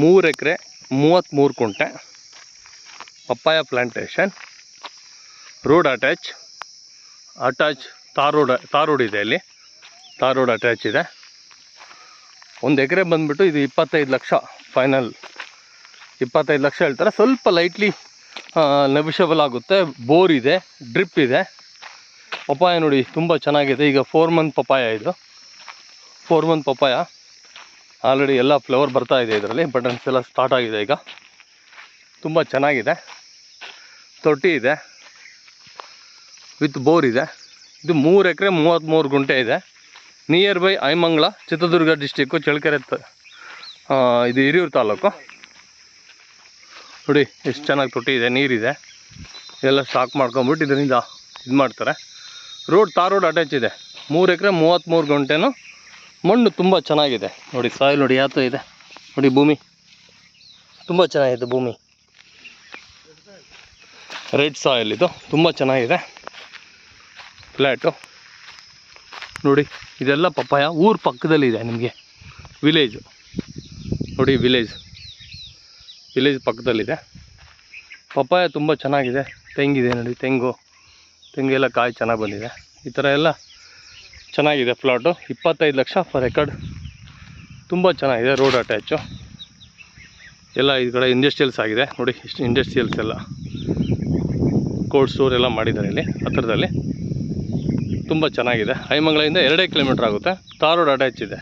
ಮೂರು ಎಕರೆ ಮೂವತ್ತ್ಮೂರು ಕುಂಟೆ, papaya plantation road attach attach tar road tar road ಇದೆ ಇಲ್ಲಿ. ತಾರ್ ರೋಡ್ ಅಟ್ಯಾಚ್ ಇದೆ. ಒಂದು ಎಕರೆ ಬಂದುಬಿಟ್ಟು ಇದು ಇಪ್ಪತ್ತೈದು ಲಕ್ಷ ಫೈನಲ್ ಇಪ್ಪತ್ತೈದು ಲಕ್ಷ ಹೇಳ್ತಾರೆ. ಸ್ವಲ್ಪ ಲೈಟ್ಲಿ ನೆಬಿಷಬಲ್ ಆಗುತ್ತೆ. ಬೋರ್ ಇದೆ ಡ್ರಿಪ್ ಇದೆ. ಪಪ್ಪಾಯ ನೋಡಿ, ತುಂಬ ಚೆನ್ನಾಗಿದೆ. ಈಗ ಫೋರ್ ಮಂತ್ ಪಪ್ಪಾಯ ಇದು. ಫೋರ್ ಮಂತ್ ಪಪಾಯ ಆಲ್ರೆಡಿ ಎಲ್ಲ ಫ್ಲವರ್ ಬರ್ತಾ ಇದೆ ಇದರಲ್ಲಿ ಬಟನ್ಸ್ ಎಲ್ಲ ಸ್ಟಾರ್ಟ್ ಆಗಿದೆ ಈಗ. ತುಂಬ ಚೆನ್ನಾಗಿದೆ. ತೊಟ್ಟಿ ಇದೆ. ವಿತ್ ಬೋರ್ ಇದೆ. ಇದು ಮೂರು ಎಕರೆ ಮೂವತ್ತ್ಮೂರು ಗುಂಟೆ ಇದೆ. Near by Aimangala Chitradurga district Challakere ತ- ಇದು ಹಿರಿಯೂರು ತಾಲೂಕು. ನೋಡಿ, ಎಷ್ಟು ಚೆನ್ನಾಗಿ ತೊಟ್ಟಿ ಇದೆ, ನೀರಿದೆ. ಎಲ್ಲ ಸ್ಟಾಕ್ ಮಾಡ್ಕೊಂಬಿಟ್ಟು ಇದರಿಂದ ಇದು ಮಾಡ್ತಾರೆ. ರೋಡ್ ತಾರ್ ರೋಡ್ ಅಟ್ಯಾಚ್ ಇದೆ. ಮೂರು ಎಕರೆ ಮೂವತ್ತ್ಮೂರು ಗಂಟೆನೂ ಮಣ್ಣು ತುಂಬ ಚೆನ್ನಾಗಿದೆ. ನೋಡಿ ಸಾಯಿಲ್ ನೋಡಿ ಯಾವ ಇದೆ. ನೋಡಿ ಭೂಮಿ. ತುಂಬ ಚೆನ್ನಾಗಿದೆ ಭೂಮಿ. ರೆಡ್ ಸಾಯಿಲ್ ಇದು. ತುಂಬ ಚೆನ್ನಾಗಿದೆ. ಫ್ಲ್ಯಾಟು ನೋಡಿ, ಇದೆಲ್ಲ ಪಪ್ಪಾಯ. ಊರ ಪಕ್ಕದಲ್ಲಿದೆ ನಿಮಗೆ. ವಿಲೇಜು ನೋಡಿ ವಿಲೇಜ್ ವಿಲೇಜ್ ಪಕ್ಕದಲ್ಲಿದೆ ಪಪ್ಪಾಯ ತುಂಬ ಚೆನ್ನಾಗಿದೆ. ತೆಂಗಿದೆ ನೋಡಿ, ತೆಂಗು. ತೆಂಗೆಲ್ಲ ಕಾಯಿ ಚೆನ್ನಾಗಿ ಬಂದಿದೆ. ಈ ಥರ ಎಲ್ಲ ಚೆನ್ನಾಗಿದೆ ಫ್ಲಾಟು ಇಪ್ಪತ್ತೈದು ಲಕ್ಷ ಫರ್ ಎಕರ್ಡ್ ತುಂಬ ಚೆನ್ನಾಗಿದೆ ರೋಡ್ ಅಟ್ಯಾಚು ಎಲ್ಲ ಈ ಕಡೆ ಇಂಡಸ್ಟ್ರಿಯಲ್ಸ್ ಆಗಿದೆ. ನೋಡಿ, ಇಷ್ಟು ಇಂಡಸ್ಟ್ರಿಯಲ್ಸ್ ಎಲ್ಲ. ಕೋಲ್ಡ್ ಸ್ಟೋರ್ ಎಲ್ಲ ಮಾಡಿದ್ದಾರೆ ಇಲ್ಲಿ ಹತ್ತಿರದಲ್ಲಿ ತುಂಬ ಚೆನ್ನಾಗಿದೆ. ಐಮಂಗ್ಲೆಯಿಂದ ಎರಡೇ ಕಿಲೋಮೀಟ್ರ್ ಆಗುತ್ತೆ. ತಾರ್ ರೋಡ್ ಅಟ್ಯಾಚ್ ಇದೆ.